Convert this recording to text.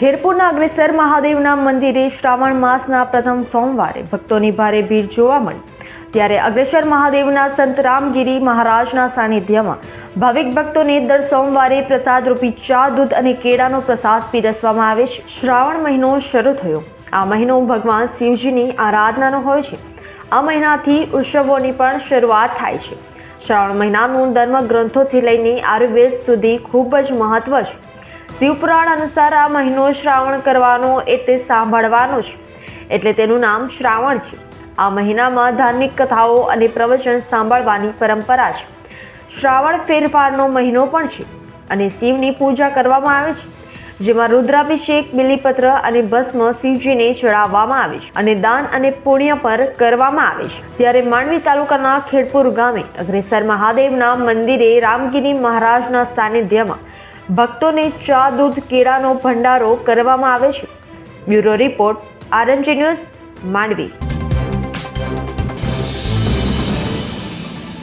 ખેરપુરના અગ્રેસર મહાદેવના મંદિરે શ્રાવણ માસના પ્રથમ સોમવારે ભક્તોની ભારે ભીડ જોવા મળી. ત્યારે અગ્રેસર મહાદેવના સંત રામગીરી મહારાજના સાનિધ્યમાં ભાવિક ભક્તોને દર સોમવારે પ્રસાદ રૂપી ચા, દૂધ અને કેળાનો પ્રસાદ પીરસવામાં આવે છે. શ્રાવણ મહિનો શરૂ થયો. આ મહિનો ભગવાન શિવજીની આરાધનાનો હોય છે. આ મહિનાથી ઉત્સવોની પણ શરૂઆત થાય છે. શ્રાવણ મહિનાનું ધર્મ ગ્રંથોથી લઈને આયુર્વેદ સુધી ખૂબ જ મહત્વ છે. શિવપુરાણ અનુસાર આ મહિનો શ્રાવણ કરવાનો એ તે સાંભળવાનો છે એટલે તેનું નામ શ્રાવણ છે. આ મહિનામાં ધાર્મિક કથાઓ અને પ્રવચન સાંભળવાની પરંપરા છે. શ્રાવણ ફેરફારનો મહિનો પણ છે અને શિવની પૂજા કરવામાં આવે છે. જેમાં રુદ્રાભિષેક, બિલીપત્ર અને ભસ્મ શિવજીને ચડાવવામાં આવે છે અને દાન અને પુણ્ય પર કરવામાં આવે છે. ત્યારે માંડવી તાલુકાના ખેડપુર ગામે અગ્રેસર મહાદેવના મંદિરે રામગીરી મહારાજના સાનિધ્યમાં ભક્તોને ચા દૂધ કેળાનો ભંડારો કરવામાં આવે છે. Bureau report RNG news Mandvi.